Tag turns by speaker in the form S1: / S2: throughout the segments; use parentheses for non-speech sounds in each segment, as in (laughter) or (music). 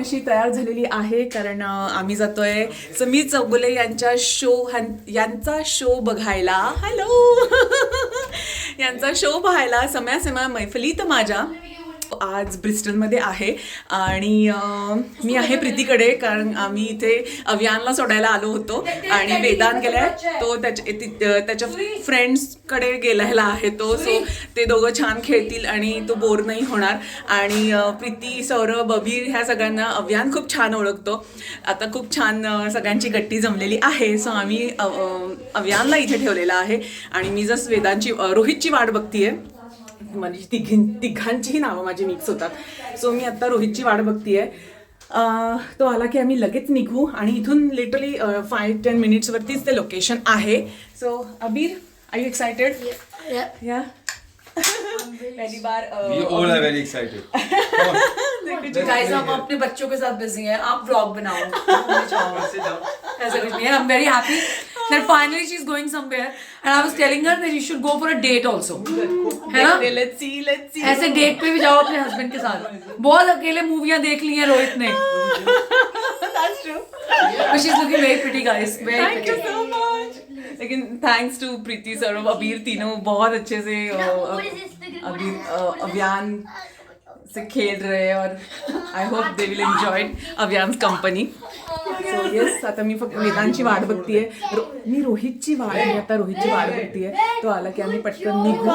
S1: अशी तयार झालेली आहे कारण आम्ही जातोय. समीर चौगुले यांच्या शो यांचा शो बघायला. हॅलो (laughs) यांचा शो पाहायला समयासमया मैफली मैफलीत माझ्या. आज ब्रिस्टलमध्ये आहे. आणि मी आहे प्रीतीकडे कारण आम्ही इथे अभियानला सोडायला आलो होतो. आणि वेदांत गेलाय. तो त्याच्या त्याच्या फ्रेंड्सकडे गेलेला आहे तो. सो ते दोघं छान खेळतील आणि तो बोर नाही होणार. आणि प्रीती सौरभ अभीर ह्या सगळ्यांना अभियान खूप छान ओळखतो. आता खूप छान सगळ्यांची गट्टी जमलेली आहे. सो आम्ही अभियानला इथे ठेवलेला आहे. आणि मी जस्ट वेदांची रोहितची वाट बघतीये. माझी तिघी तिघांचीही नावं माझी मिक्स होतात. सो मी आत्ता रोहितची वाट बघतीये. अं, तो आला की आम्ही लगेच निघू आणि इथून लिटरली फाय टेन मिनिट्सवरतीच ते लोकेशन आहे. So Abir are you excited या पहली बार
S2: all are very excited.
S3: Guys हम अपने बच्चों के साथ बिजी हैं। आप व्लॉग बनाओ। ऐसा कुछ नहीं है I am very happy that finally she's going somewhere and I was telling her that you should go for a date also है ना
S1: let's see let's see
S3: ऐसे डेट पे भी जाओ अपने हस्बैंड के साथ बहुत अकेले मूवियां देख ली हैं रोहित ने
S1: that's true
S3: but she's looking very pretty guys very
S1: you
S3: pretty
S1: so much लेकिन थैंक्स टू प्रीति सौरभ अबीर तीनों बहुत अच्छे से अ, अबीर अ, अभियान से खेल रहे हैं और I hope they will enjoy अभियान कंपनी सो येस आता मी फक्त वेदांची वाट बघतीये. रो, मी रोहितची वाट मी आता रोहितची वाट बघतीये. तो आला की आम्ही पटकन निघू.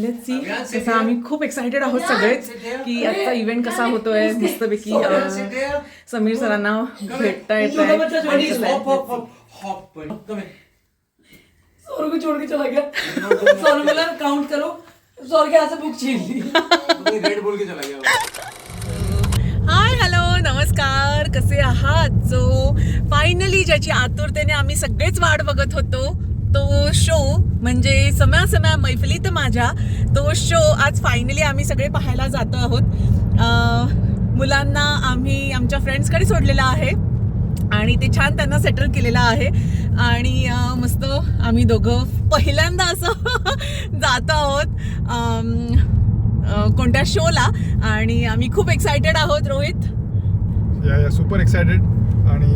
S1: लेट्स सी कसं आम्ही खूप एक्सायटेड आहोत सगळेच की आजचा इव्हेंट कसा होतोय. मस्तपैकी समीर सरांना भेटता येत आहे
S3: सौरभ को छोड़ के चला गया. बोला काउंट करो सौरभ के हाथ से बुक छीन ली
S2: रेड बोल के चला गया.
S1: नमस्कार कसे आहात? जो फायनली ज्याची आतुरतेने आम्ही सगळेच वाट बघत होतो तो शो म्हणजे सम्या सम्या तर माझ्या तो शो आज फायनली आम्ही सगळे पाहायला जातो आहोत. मुलांना आम्ही आमच्या फ्रेंड्सकडे सोडलेलं आहे आणि ते छान त्यांना सेटल केलेलं आहे. आणि मस्त आम्ही दोघं पहिल्यांदा असं (laughs) जात आहोत. कोणत्या शोला आणि आम्ही खूप एक्सायटेड आहोत रोहित.
S4: म्हणजे या सुपर एक्सायटेड आणि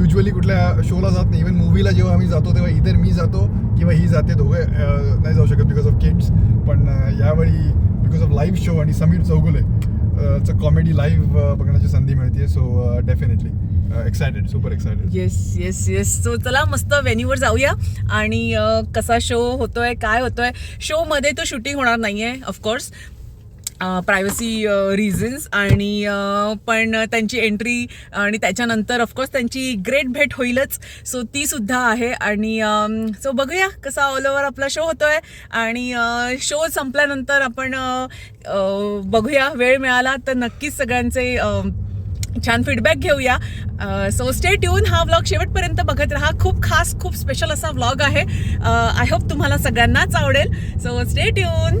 S4: युजली कुठल्या शोला जात नाही. इवन मूवीला जेव्हा आम्ही जातो तेव्हा इतर मी जातो किंवा ही जाते दोघे नाही जाऊ शकत बिकॉज ऑफ किड्स पण यावेळी बिकॉज ऑफ लाईव्ह शो आणि समीर चौगुले अं, चं कॉमेडी लाईव्ह बघण्याची संधी मिळते so definitely excited super excited
S1: yes yes yes so चला मस्त व्हेन्यूवर जाऊया. आणि कसा शो होतोय काय होतोय? शो मध्ये तो शूटिंग होणार नाहीये ऑफकोर्स प्रायव्हसी रिझन्स आणि पण त्यांची एंट्री आणि त्याच्यानंतर ऑफकोर्स त्यांची ग्रेट भेट होईलच. सो ती सुद्धा आहे आणि सो बघूया कसा ऑल ओव्हर आपला शो होतोय. आणि शो संपल्यानंतर आपण बघूया वेळ मिळाला तर नक्कीच सगळ्यांचे छान फीडबॅक घेऊया. सो स्टे ट्यून हा व्लॉग शेवटपर्यंत बघत राहा. खूप खास खूप स्पेशल असा व्लॉग आहे. आय होप तुम्हाला सगळ्यांनाच आवडेल. So stay tune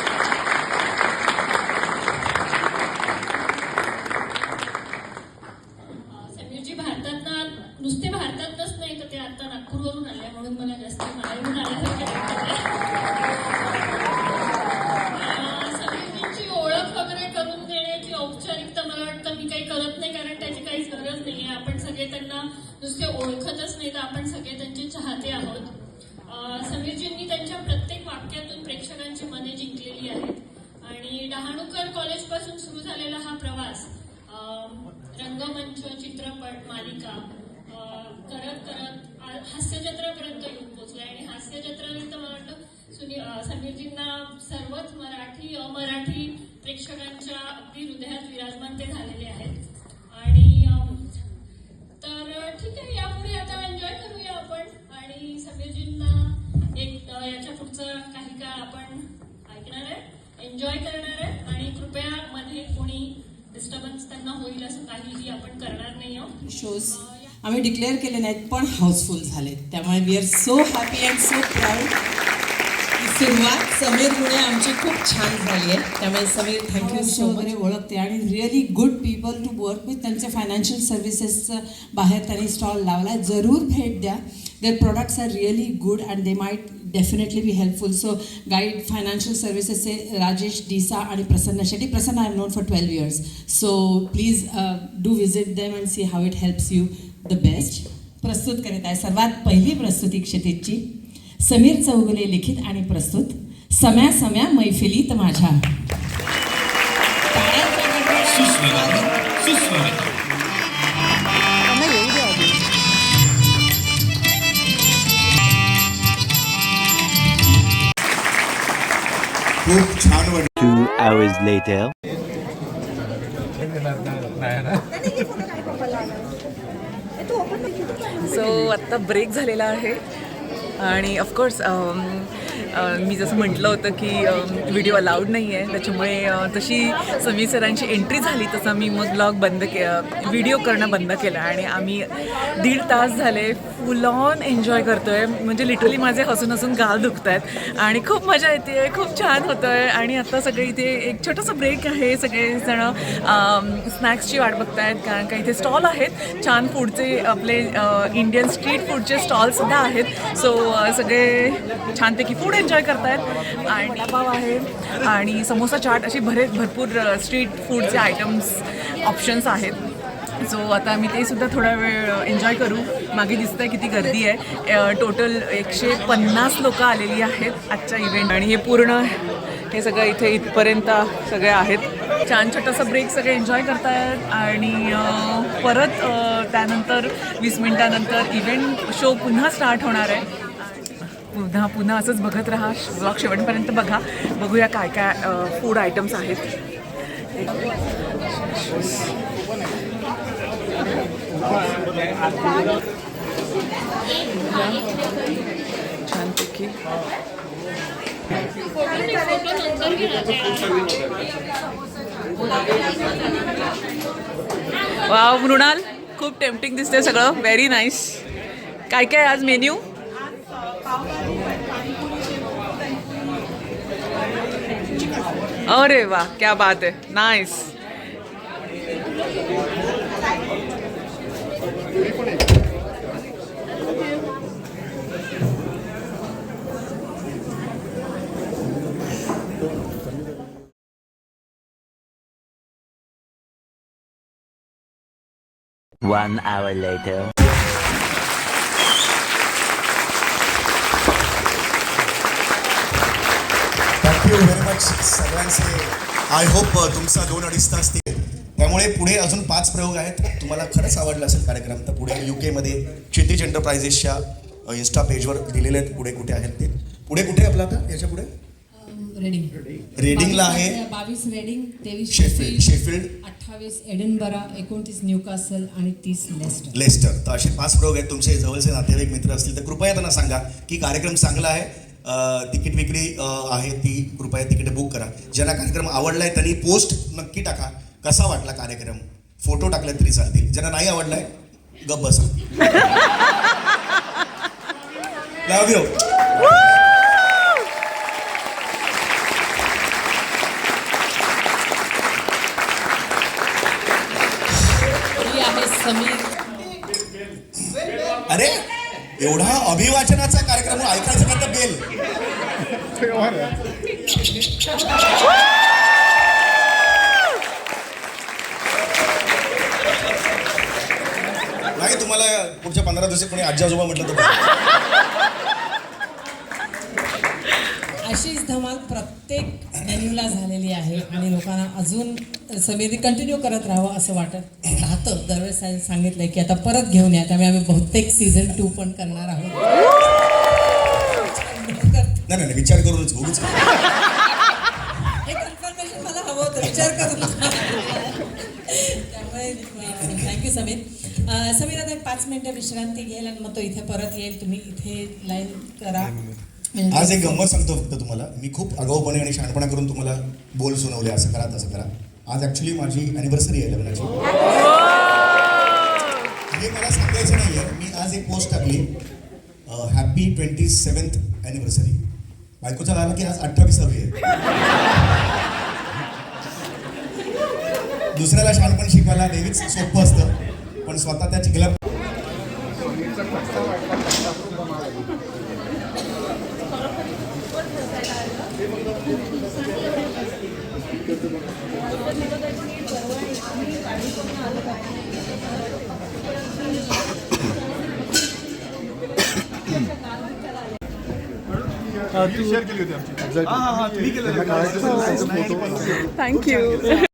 S5: मला वाटतं मी काही करत नाही कारण त्याची काहीच गरज नाही आहे आपण सगळे त्यांना नुसते ओळखतच नाही तर आपण सगळे त्यांचे चाहते आहोत. समीरजींनी त्यांच्या प्रत्येक वाक्यातून प्रेक्षकांची मने जिंकलेली आहेत. आणि डहाणूकर कॉलेजपासून सुरू झालेला हा प्रवास रंगमंच चित्रपट मालिका करत करत हास्यजत्रापर्यंत येऊन पोहोचलाय. आणि हास्यजत्रापर्यंत मला वाटतं सुनी समीरजींना सर्वच मराठी अमराठी प्रेक्षकांच्या अगदी हृदयात विराजमान ते झालेले आहेत. आणि तर ठीक आहे यापुढे आता एन्जॉय करूया आपण. आणि समीरजींना एक याच्या पुढचं काही काळ आपण ऐकणार आहे? एन्जॉय करणार आहे? आणि कृपया मध्ये कोणी डिस्टर्बन्स त्यांना होईल असं काहीही आपण करणार नाही आहोत.
S6: शोज आम्ही डिक्लेअर केले नाहीत पण हाऊसफुल झाले त्यामुळे we are so happy and so proud सुरुवात समीर मुळे आमची खूप छान झाली आहे. त्यामुळे समीर थँक्यू सो मच
S7: वगैरे ओळखते आणि really good people to work with त्यांच्या फायनान्शियल सर्व्हिसेसचं बाहेर त्यांनी स्टॉल लावला आहे जरूर भेट द्या. There products are really good and they might definitely be helpful so guide financial सर्व्हिसेसचे Rajesh डिसा आणि Prasanna Shetty. Prasanna I known for twelve years so please do visit them and see how it helps you the best प्रस्तुत करीत आहे सर्वात पहिली प्रस्तुती क्षितिजची. समीर चौगुले लिखित आणि प्रस्तुत सम्या सम्या मैफिलीत माझ्या.
S8: खूप छान वाटलं.
S9: Two hours later.
S1: सो आत्ता ब्रेक झालेला आहे. आणि ऑफकोर्स मी जसं म्हटलं होतं की व्हिडिओ अलाउड नाही आहे त्याच्यामुळे तशी समीर सरांची एंट्री झाली तसं मी मग ब्लॉग बंद के व्हिडिओ करणं बंद केलं. आणि आम्ही दीड तास झाले फुल ऑन एन्जॉय करतो आहे म्हणजे लिटरली माझे हसून हसून गाल दुखत आहेत आणि खूप मजा येते आहे खूप छान होतं आहे आणि आता सगळे इथे एक छोटंसं ब्रेक आहे. सगळेजण स्नॅक्सची वाट बघतायत. कारण का इथे स्टॉल आहेत. छान फूडचे आपले इंडियन स्ट्रीट फूडचे स्टॉलसुद्धा आहेत. सो सगळे छानपैकी फूड एन्जॉय करतायत. आणि पाव आहे. आणि समोसा चाट असे बरेच भरपूर स्ट्रीट फूडचे आयटम्स ऑप्शन्स आहेत. सो आता मी ते सुद्धा थोडा वेळ एन्जॉय करू. मागे दिसतंय किती गर्दी आहे. टोटल एकशे पन्नास लोकं आलेली आहेत आजच्या इव्हेंट आणि हे पूर्ण हे सगळं इथे इथपर्यंत सगळे आहेत. छान छोटासा ब्रेक सगळे एन्जॉय करतायत. आणि परत त्यानंतर वीस मिनिटानंतर इव्हेंट शो पुन्हा स्टार्ट होणार आहे. पुन्हा पुन्हा असंच बघत राहा. ब्लॉग शेवटपर्यंत बघा. बघूया काय काय फूड आयटम्स आहेत. छानपैकी. वाव मृणाल. खूप टेम्पटिंग दिसते सगळं. व्हेरी नाईस काय काय आज मेन्यू अरे वा क्या बात है nice
S9: One hour later.
S8: Thank you very much सगळ्यांचे. आय होप तुमचा दोन अडीच तास ते त्यामुळे पुढे अजून पाच प्रयोग आहेत. तुम्हाला खरंच आवडला असेल कार्यक्रम तर पुढे यू केमध्ये क्षितिज एंटरप्राइजेसच्या इन्स्टा पेजवर दिलेले आहेत. पुढे कुठे आहेत ते? पुढे कुठे आपलं आता? याच्यापुढे?
S7: रेडिंग
S8: रेडिंगला आहे.
S7: बावीस रेडिंग तेवीस
S8: शेफिल्ड शेफिल्ड
S7: अठ्ठावीस एडनबरा एकोणतीस न्यूकासल आणि तीस लेस्टर
S8: लेस्टर तर असे पाच प्रयोग आहेत तुमचे. जवळचे नातेवाईक मित्र असतील तर कृपया त्यांना सांगा की कार्यक्रम चांगला आहे. तिकीट विक्री आहे ती कृपया तिकीट बुक करा. ज्यांना कार्यक्रम आवडलाय त्यांनी पोस्ट नक्की टाका. कसा वाटला कार्यक्रम? फोटो टाकले तरी चालतील. ज्यांना नाही आवडलाय गप बसा. लव यू
S6: ही आहे
S8: अरे एवढा अभिवाचनाचा त्यामुळे ऐकायचं का तर बेल? नाही तुम्हाला पुढच्या पंधरा दिवसात कोणी आजी आजोबा म्हटलं तर
S6: अशीच धमाल प्रत्येक मेन्यूला झालेली आहे आणि लोकांना अजून समिती कंटिन्यू करत राहावं असं वाटत राहतं. दरवेळेस त्यांनी सांगितलंय की आता परत घेऊन या. त्यामुळे आम्ही बहुतेक सीझन टू पण करणार आहोत.
S8: नाही नाही विचार करूनच उगीच
S6: हे कन्फर्मेशन मला हवं होतं विचार करून त्यामुळे थँक्यू समीर. समीर आता एक पाच मिनिटं विश्रांती घेईल आणि मग तो इथे परत येईल. तुम्ही इथे लाईन करा.
S8: आज एक गंमत सांगतो फक्त तुम्हाला. मी खूप आगाऊपणे आणि शहाणपणा करून तुम्हाला बोल सुनवले असं करा तसं करा. आज ॲक्च्युली माझी अॅनिव्हर्सरी आहे लग्नाची. हे! मला सांगायचं नाही आहे मी आज एक पोस्ट टाकली. हॅपी ट्वेंटी सेवन्थ ॲनिव्हर्सरी बायकोचा झाला की आज अठ्ठावीसावी आहे. दुसऱ्याला शहाणपण शिकवायला नेहमीच सोपं असतं पण स्वतः त्या चिखला
S4: शेअर केली होती आमची
S1: थँक्यू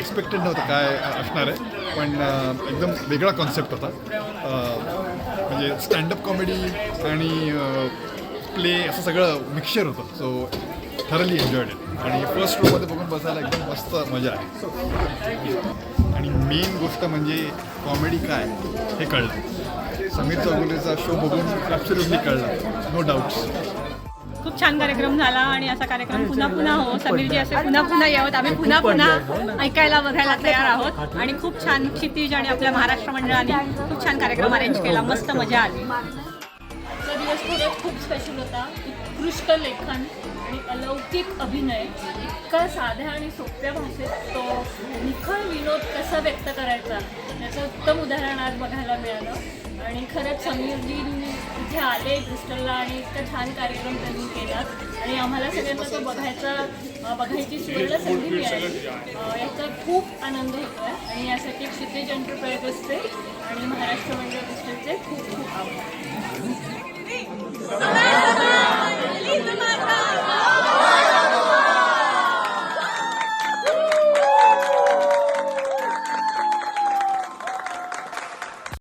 S4: एक्सपेक्टेड नव्हतं काय असणार आहे. पण एकदम वेगळा कॉन्सेप्ट होता. म्हणजे स्टँडअप कॉमेडी आणि प्ले असं सगळं मिक्सचर होतं. सो थरली एन्जॉयड आणि फर्स्ट रोमध्ये बघून बसायला एकदम मस्त मजा आहे आणि मेन गोष्ट म्हणजे कॉमेडी काय हे कळलं. समीर चौगुलेचा शो बघून ॲब्सोल्युटली कळलं. नो डाऊट्स
S10: खूप छान कार्यक्रम झाला आणि असा कार्यक्रम पुन्हा पुन्हा हो समीरजी असे पुन्हा पुन्हा यावत. आम्ही पुन्हा पुन्हा ऐकायला बघायला तयार आहोत. आणि खूप छान क्षितिज आणि आपल्या महाराष्ट्र मंडळाने खूप छान कार्यक्रम अरेंज केला. मस्त मजा आली.
S5: आजचा दिवस खरंच खूप स्पेशल होता. उत्कृष्ट लेखन आणि अलौकिक अभिनय. इतका साध्या आणि सोप्या भाषेत तो निखळ विनोद कसा व्यक्त करायचा याचं उत्तम उदाहरण आज बघायला मिळालं. आणि खरंच समीरजी इथे आले क्रिस्टलला आणि इतका छान कार्यक्रम त्यांनी असतात आणि आम्हाला सगळ्यांना तो बघायचा बघायची सुवर्ण संधी मिळाली. याचा खूप आनंद होतो आणि यासाठी क्षितिज एंटरप्रायजेसचे आणि महाराष्ट्र मंडळ डिस्ट्रिक्टचे खूप खूप आभार.